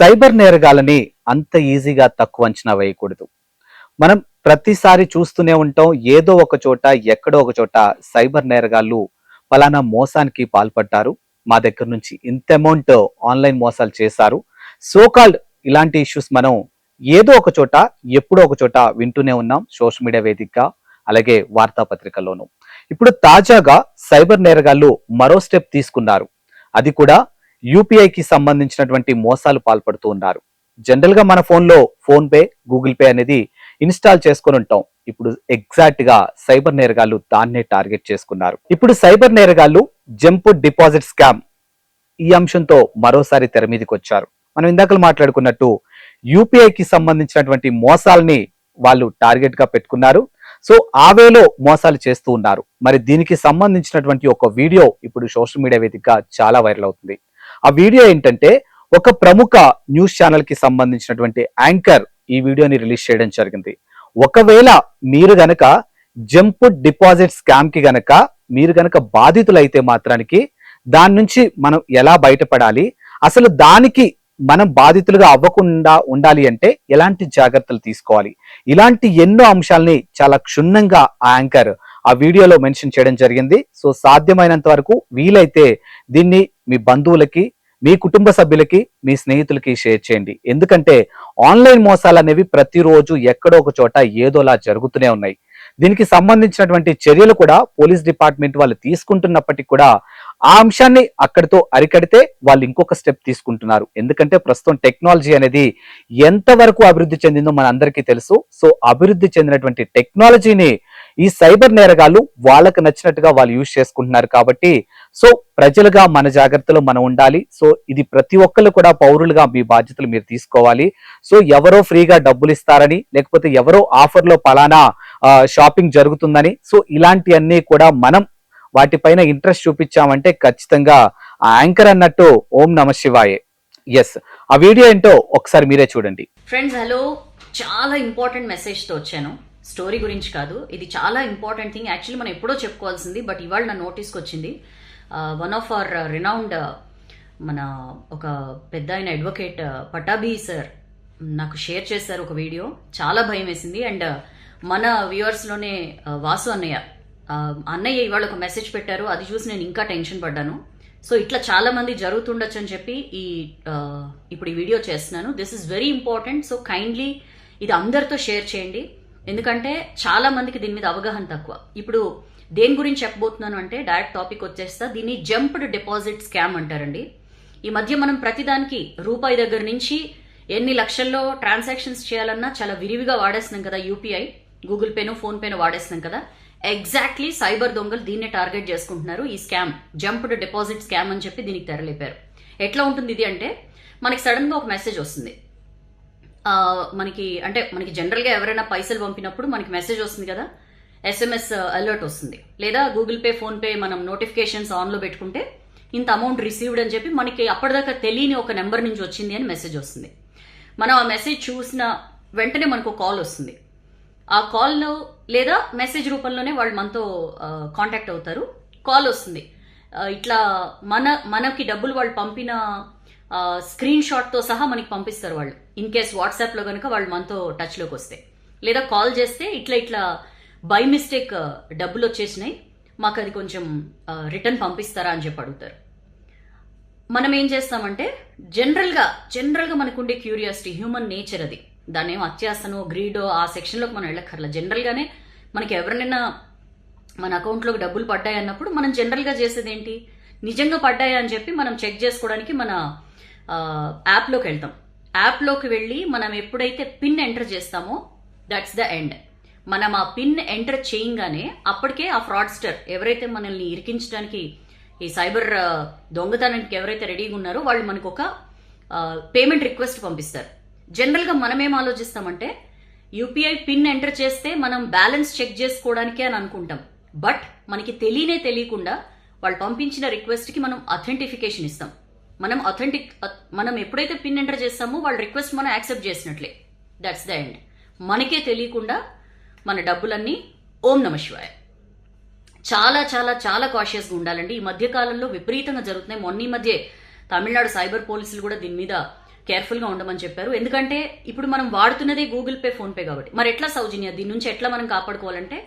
Cyber నేరగాలని అంత ఈజీగా తక్కువ అంచనా వేయకూడదు. మనం ప్రతిసారి చూస్తూనే ఉంటాం ఏదో ఒక చోట ఎక్కడో ఒక చోట సైబర్ నేరగాళ్ళు ఫలానా మోసానికి పాల్పడ్డారు. మా దగ్గర నుంచి ఇంత అమౌంట్ ఆన్లైన్ మోసాలు చేశారు. సోకాల్డ్ ఇలాంటి ఇష్యూస్ మనం ఏదో ఒక చోట ఎప్పుడో ఒక చోట వింటూనే ఉన్నాం సోషల్ మీడియా వేదికగా అలాగే వార్తాపత్రికల్లోనూ. ఇప్పుడు తాజాగా సైబర్ నేరగాళ్ళు మరో స్టెప్ తీసుకున్నారు. అది కూడా యూపీఐకి సంబంధించినటువంటి మోసాలు పాల్పడుతూ ఉన్నారు. జనరల్గా మన ఫోన్లో ఫోన్ పే గూగుల్ పే అనేది ఇన్స్టాల్ చేసుకొని ఉంటాం. ఇప్పుడు ఎగ్జాక్ట్గా సైబర్ నేరగాళ్ళు దాన్నే టార్గెట్ చేసుకున్నారు. ఇప్పుడు సైబర్ నేరగాళ్ళు జంప్ డిపాజిట్ స్కామ్ ఈ అంశంతో మరోసారి తెర మీదకి వచ్చారు మనం ఇందాకలు మాట్లాడుకున్నట్టు యూపీఐకి సంబంధించినటువంటి మోసాల్ని వాళ్ళు టార్గెట్గా పెట్టుకున్నారు. సో ఆ వేలో మోసాలు చేస్తూ ఉన్నారు. మరి దీనికి సంబంధించినటువంటి ఒక వీడియో ఇప్పుడు సోషల్ మీడియా వేదికగా చాలా వైరల్ అవుతుంది. ఆ వీడియో ఏంటంటే ఒక ప్రముఖ న్యూస్ ఛానల్కి సంబంధించినటువంటి యాంకర్ ఈ వీడియోని రిలీజ్ చేయడం జరిగింది. ఒకవేళ మీరు గనక జంప్ డిపాజిట్ స్కామ్కి గనక మీరు గనక బాధితులైతే మాత్రానికి దాని నుంచి మనం ఎలా బయటపడాలి? అసలు దానికి మనం బాధితులుగా అవ్వకుండా ఉండాలి అంటే ఎలాంటి జాగ్రత్తలు తీసుకోవాలి? ఇలాంటి ఎన్నో అంశాలని చాలా క్షుణ్ణంగా ఆ యాంకర్ ఆ వీడియోలో మెన్షన్ చేయడం జరిగింది. సో సాధ్యమైనంత వరకు వీలైతే దీన్ని మీ బంధువులకి మీ కుటుంబ సభ్యులకి మీ స్నేహితులకి షేర్ చేయండి. ఎందుకంటే ఆన్లైన్ మోసాలు అనేవి ప్రతిరోజు ఎక్కడో ఒక చోట ఏదోలా జరుగుతూనే ఉన్నాయి. దీనికి సంబంధించినటువంటి చర్యలు కూడా పోలీస్ డిపార్ట్మెంట్ వాళ్ళు తీసుకుంటున్నప్పటికీ కూడా ఆ అంశాన్ని అక్కడితో అరికడితే వాళ్ళు ఇంకొక స్టెప్ తీసుకుంటున్నారు. ఎందుకంటే ప్రస్తుతం టెక్నాలజీ అనేది ఎంతవరకు అభివృద్ధి చెందిందో మన అందరికీ తెలుసు. సో అభివృద్ధి చెందినటువంటి టెక్నాలజీని ఈ సైబర్ నేరగాళ్ళు వాళ్ళకు నచ్చినట్టుగా వాళ్ళు యూజ్ చేసుకుంటున్నారు కాబట్టి సో ప్రజలుగా మన జాగ్రత్తలో మనం ఉండాలి. సో ఇది ప్రతి ఒక్కళ్ళు కూడా పౌరులుగా మీ బాధ్యతలు మీరు తీసుకోవాలి. సో ఎవరో ఫ్రీగా డబ్బులు ఇస్తారని లేకపోతే ఎవరో ఆఫర్లో పలానా షాపింగ్ జరుగుతుందని సో ఇలాంటివన్నీ కూడా మనం వాటిపైన ఇంట్రెస్ట్ చూపించామంటే ఖచ్చితంగా ఆ యాంకర్ అన్నట్టు ఓం నమ శివాయే. ఎస్ ఆ వీడియో ఏంటో ఒకసారి మీరే చూడండి. ఫ్రెండ్స్ హలో చాలా ఇంపార్టెంట్ మెసేజ్తో వచ్చాను స్టోరీ గురించి కాదు. ఇది చాలా ఇంపార్టెంట్ థింగ్. యాక్చువల్లీ మనం ఎప్పుడో చెప్పుకోవాల్సింది బట్ ఇవాళ నా నోటీస్కి వచ్చింది. వన్ ఆఫ్ అవర్ రినౌండ్ మన ఒక పెద్ద ఆయన అడ్వకేట్ పటాబీ సార్ నాకు షేర్ చేశారు ఒక వీడియో. చాలా భయం వేసింది. అండ్ మన వ్యూవర్స్లోనే వాసు అన్నయ్య. అన్నయ్య ఇవాళ ఒక మెసేజ్ పెట్టారు. అది చూసి నేను ఇంకా టెన్షన్ పడ్డాను. సో ఇట్లా చాలా మంది జరుగుతుండొచ్చు అని చెప్పి ఈ ఇప్పుడు ఈ వీడియో చేస్తున్నాను. This is very important so kindly ఇది అందరితో షేర్ చేయండి. ఎందుకంటే చాలా మందికి దీని మీద అవగాహన తక్కువ. ఇప్పుడు దేని గురించి చెప్పబోతున్నాను అంటే డైరెక్ట్ టాపిక్ వచ్చేస్తా. దీన్ని జంప్డ్ డిపాజిట్ స్కామ్ అంటారండి. ఈ మధ్య మనం ప్రతిదానికి రూపాయి దగ్గర నుంచి ఎన్ని లక్షల్లో ట్రాన్సాక్షన్స్ చేయాలన్నా చాలా విరివిగా వాడేస్తున్నాం కదా యూపీఐ గూగుల్ పేను ఫోన్ పేను వాడేస్తున్నాం కదా. ఎగ్జాక్ట్లీ సైబర్ దొంగలు దీన్నే టార్గెట్ చేసుకుంటున్నారు. ఈ స్కామ్ జంప్డ్ డిపాజిట్ స్కామ్ అని చెప్పి దీనికి తెరలేపారు. ఎట్లా ఉంటుంది ఇది అంటే మనకి సడన్గా ఒక మెసేజ్ వస్తుంది. మనకి అంటే మనకి జనరల్గా ఎవరైనా పైసలు పంపినప్పుడు మనకి మెసేజ్ వస్తుంది కదా? ఎస్ఎంఎస్ అలర్ట్ uh, వస్తుంది. లేదా గూగుల్ పే ఫోన్పే మనం నోటిఫికేషన్స్ ఆన్లో పెట్టుకుంటే ఇంత అమౌంట్ రిసీవ్డ్ అని చెప్పి మనకి అప్పటిదాకా తెలియని ఒక నెంబర్ నుంచి వచ్చింది అని మెసేజ్ వస్తుంది. మనం ఆ మెసేజ్ చూసిన వెంటనే మనకు కాల్ వస్తుంది. ఆ కాల్లో లేదా మెసేజ్ రూపంలోనే వాళ్ళు మనతో uh, కాంటాక్ట్ అవుతారు. కాల్ వస్తుంది. ఇట్లా మన మనకి డబ్బులు వాళ్ళు పంపిన స్క్రీన్ షాట్తో సహా మనకి పంపిస్తారు వాళ్ళు. ఇన్ కేస్ వాట్సాప్లో కనుక వాళ్ళు మనతో టచ్లోకి వస్తే. లేదా కాల్ చేస్తే ఇట్లా ఇట్లా బై మిస్టేక్ డబ్బులు వచ్చేసినాయి. మాకు అది కొంచెం రిటర్న్ పంపిస్తారా అని చెప్పి అడుగుతారు. మనం ఏం చేస్తామంటే జనరల్గా జనరల్గా మనకుండే క్యూరియాసిటీ హ్యూమన్ నేచర్ అది. దాన్ని ఏం అత్యాసనో గ్రీడో ఆ సెక్షన్లోకి మనం వెళ్ళక్కర్లా. జనరల్గానే మనకి ఎవరినైనా మన అకౌంట్లోకి డబ్బులు పడ్డాయి అన్నప్పుడు మనం జనరల్గా చేసేది ఏంటి నిజంగా పడ్డాయా అని చెప్పి మనం చెక్ చేసుకోవడానికి మన యాప్లోకి వెళ్తాం. యాప్లోకి వెళ్ళి మనం ఎప్పుడైతే పిన్ ఎంటర్ చేస్తామో దట్స్ ద ఎండ్ మనం ఆ పిన్ ఎంటర్ చేయంగానే అప్పటికే ఆ ఫ్రాడ్స్టర్ ఎవరైతే మనల్ని ఇరికించడానికి ఈ సైబర్ దొంగతనానికి ఎవరైతే రెడీగా ఉన్నారో వాళ్ళు మనకు ఒక పేమెంట్ రిక్వెస్ట్ పంపిస్తారు. జనరల్గా మనం ఏం ఆలోచిస్తామంటే యూపీఐ పిన్ ఎంటర్ చేస్తే మనం బ్యాలెన్స్ చెక్ చేసుకోవడానికే అని అనుకుంటాం. బట్ మనకి తెలియనే తెలియకుండా వాళ్ళు పంపించిన రిక్వెస్ట్కి మనం అథెంటిఫికేషన్ ఇస్తాం. మనం అథెంటిక్ uh, మనం ఎప్పుడైతే పిన్ ఎంటర్ చేస్తామో వాళ్ళ రిక్వెస్ట్ మనం యాక్సెప్ట్ చేసినట్లే. దట్స్ ద ఎండ్ మనకే తెలియకుండా మన డబ్బులన్నీ ఓం నమ శివాయ. చాలా చాలా చాలా కాషియస్గా ఉండాలండి. ఈ మధ్య కాలంలో విపరీతంగా జరుగుతున్నాయి. మొన్న ఈ మధ్య తమిళనాడు సైబర్ పోలీసులు కూడా దీని మీద కేర్ఫుల్గా ఉండమని చెప్పారు. ఎందుకంటే ఇప్పుడు మనం వాడుతున్నదే గూగుల్ పే ఫోన్ పే కాబట్టి. మరి ఎట్లా సౌజన్య? దీని నుంచి ఎట్లా మనం కాపాడుకోవాలంటే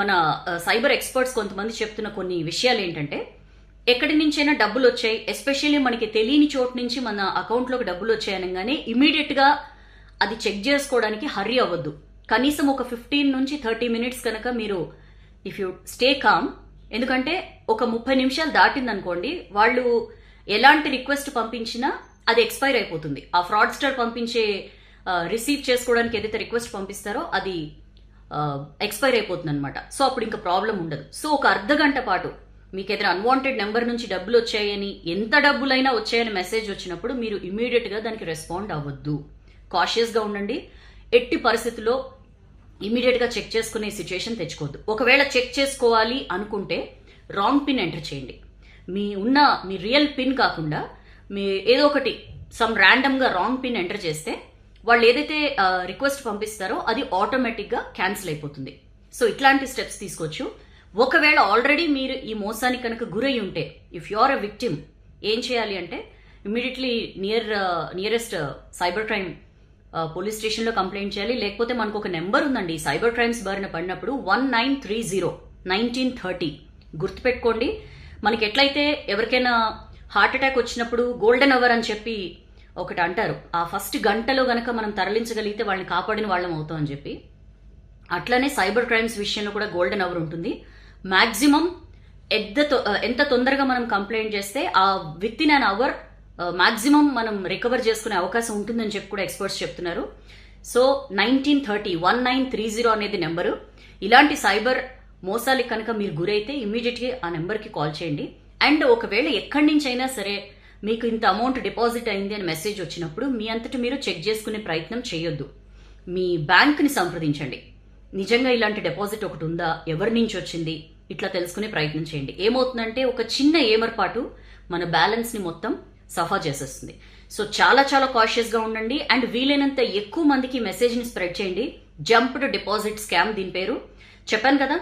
మన uh, సైబర్ ఎక్స్పర్ట్స్ కొంతమంది చెప్తున్న కొన్ని విషయాలు ఏంటంటే ఎక్కడి నుంచైనా డబ్బులు వచ్చాయి ఎస్పెషల్లీ మనకి తెలియని చోటు నుంచి మన అకౌంట్లోకి డబ్బులు వచ్చాయనగానే ఇమీడియట్గా అది చెక్ చేసుకోవడానికి హర్రీ అవ్వద్దు. కనీసం ఒక ఫిఫ్టీన్ నుంచి థర్టీ మినిట్స్ కనుక మీరు ఇఫ్ యూ స్టే కామ్ ఎందుకంటే ఒక ముప్పై నిమిషాలు దాటిందనుకోండి వాళ్ళు ఎలాంటి రిక్వెస్ట్ పంపించినా అది ఎక్స్పైర్ అయిపోతుంది. ఆ ఫ్రాడ్స్టర్ పంపించే రిసీవ్ చేసుకోవడానికి ఏదైతే రిక్వెస్ట్ పంపిస్తారో అది ఎక్స్పైర్ అయిపోతుంది అనమాట సో అప్పుడు ఇంకా ప్రాబ్లం ఉండదు. సో ఒక అర్ధ గంట పాటు మీకు ఏదైనా అన్వాంటెడ్ నెంబర్ నుంచి డబ్బులు వచ్చాయని ఎంత డబ్బులైనా వచ్చాయని మెసేజ్ వచ్చినప్పుడు మీరు ఇమీడియట్గా దానికి రెస్పాండ్ అవ్వద్దు. కాషియస్గా ఉండండి. ఎట్టి పరిస్థితుల్లో ఇమీడియట్గా చెక్ చేసుకునే సిచ్యుయేషన్ తెచ్చుకోవద్దు. ఒకవేళ చెక్ చేసుకోవాలి అనుకుంటే రాంగ్ పిన్ ఎంటర్ చేయండి. మీ ఉన్న మీ రియల్ పిన్ కాకుండా మీ ఏదో ఒకటి సమ్ ర్యాండమ్గా రాంగ్ పిన్ ఎంటర్ చేస్తే వాళ్ళు ఏదైతే uh, రిక్వెస్ట్ పంపిస్తారో అది ఆటోమేటిక్గా క్యాన్సిల్ అయిపోతుంది. సో ఇట్లాంటి స్టెప్స్ తీసుకోవచ్చు. ఒకవేళ ఆల్రెడీ మీరు ఈ మోసానికి కనుక గురై ఉంటే if you are a victim ఏం చేయాలి అంటే immediately near nearest cyber crime police స్టేషన్లో కంప్లైంట్ చేయాలి. లేకపోతే మనకు ఒక నెంబర్ ఉందండి. సైబర్ క్రైమ్స్ బారిన పడినప్పుడు one nine three zero nineteen thirty గుర్తుపెట్టుకోండి. మనకి ఎట్లయితే ఎవరికైనా హార్ట్ అటాక్ వచ్చినప్పుడు గోల్డెన్ అవర్ అని చెప్పి ఒకటి అంటారు. ఆ ఫస్ట్ గంటలో గనక మనం తరలించగలిగితే వాళ్ళని కాపాడిన వాళ్ళం అవుతాం అని చెప్పి. అట్లనే సైబర్ క్రైమ్స్ విషయంలో కూడా గోల్డెన్ అవర్ ఉంటుంది. మ్యాక్సిమం ఎంత తొ- ఎంత తొందరగా మనం కంప్లైంట్ చేస్తే ఆ with in an hour maximum మనం రికవర్ చేసుకునే అవకాశం ఉంటుందని చెప్పి కూడా ఎక్స్పర్ట్స్ చెప్తున్నారు. So nineteen thirty one nine three zero అనేది నెంబరు. ఇలాంటి సైబర్ మోసాలకి కనుక మీరు గురైతే ఇమీడియట్గా ఆ నెంబర్కి కాల్ చేయండి. అండ్ ఒకవేళ ఎక్కడి నుంచి అయినా సరే మీకు ఇంత అమౌంట్ డిపాజిట్ అయింది అని మెసేజ్ వచ్చినప్పుడు మీ అంతటి మీరు చెక్ చేసుకునే ప్రయత్నం చేయొద్దు. మీ బ్యాంక్ని సంప్రదించండి. నిజంగా ఇలాంటి డిపాజిట్ ఒకటి ఉందా? ఎవరి నుంచి వచ్చింది? ఇట్లా తెలుసుకునే ప్రయత్నం చేయండి. ఏమవుతుందంటే ఒక చిన్న ఏమర్పాటు మన బ్యాలెన్స్ని మొత్తం సఫా చేసేస్తుంది. సో చాలా చాలా కాషియస్గా ఉండండి. అండ్ వీలైనంత ఎక్కువ మందికి మెసేజ్ని స్ప్రెడ్ చేయండి. జంప్డ్ డిపాజిట్ స్కామ్ దీని పేరు. చెప్పాను కదా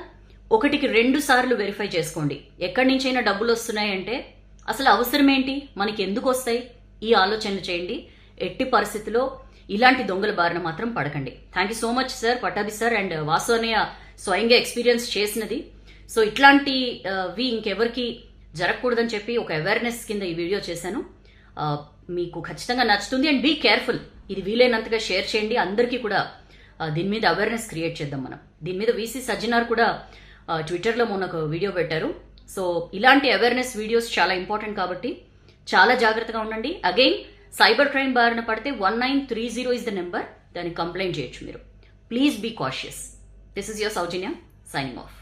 ఒకటికి రెండు సార్లు వెరిఫై చేసుకోండి. ఎక్కడి నుంచైనా డబ్బులు వస్తున్నాయంటే అసలు అవసరం ఏంటి? మనకి ఎందుకు వస్తాయి? ఈ ఆలోచనలు చేయండి. ఎట్టి పరిస్థితిలో ఇలాంటి దొంగల బారిన మాత్రం పడకండి. Thank you so much sir Pattabhi sir and Vasu స్వయంగా ఎక్స్పీరియన్స్ చేసినది. సో ఇట్లాంటి వి ఇంకెవరికి జరగకూడదని చెప్పి ఒక అవేర్నెస్ కింద ఈ వీడియో చేశాను. మీకు ఖచ్చితంగా నచ్చుతుంది. అండ్ బీ కేర్ఫుల్ ఇది వీలైనంతగా షేర్ చేయండి. అందరికీ కూడా దీని మీద అవేర్నెస్ క్రియేట్ చేద్దాం మనం. దీని మీద వీసీ సజ్జనార్ కూడా ట్విట్టర్లో మొన్న ఒక వీడియో పెట్టారు. సో ఇలాంటి అవేర్నెస్ వీడియోస్ చాలా ఇంపార్టెంట్ కాబట్టి చాలా జాగ్రత్తగా ఉండండి. అగైన్ సైబర్ క్రైమ్ బారిన పడితే one nine three zero is the number దాన్ని కంప్లైంట్ చేయొచ్చు మీరు. Please be cautious this is your Soujanya signing off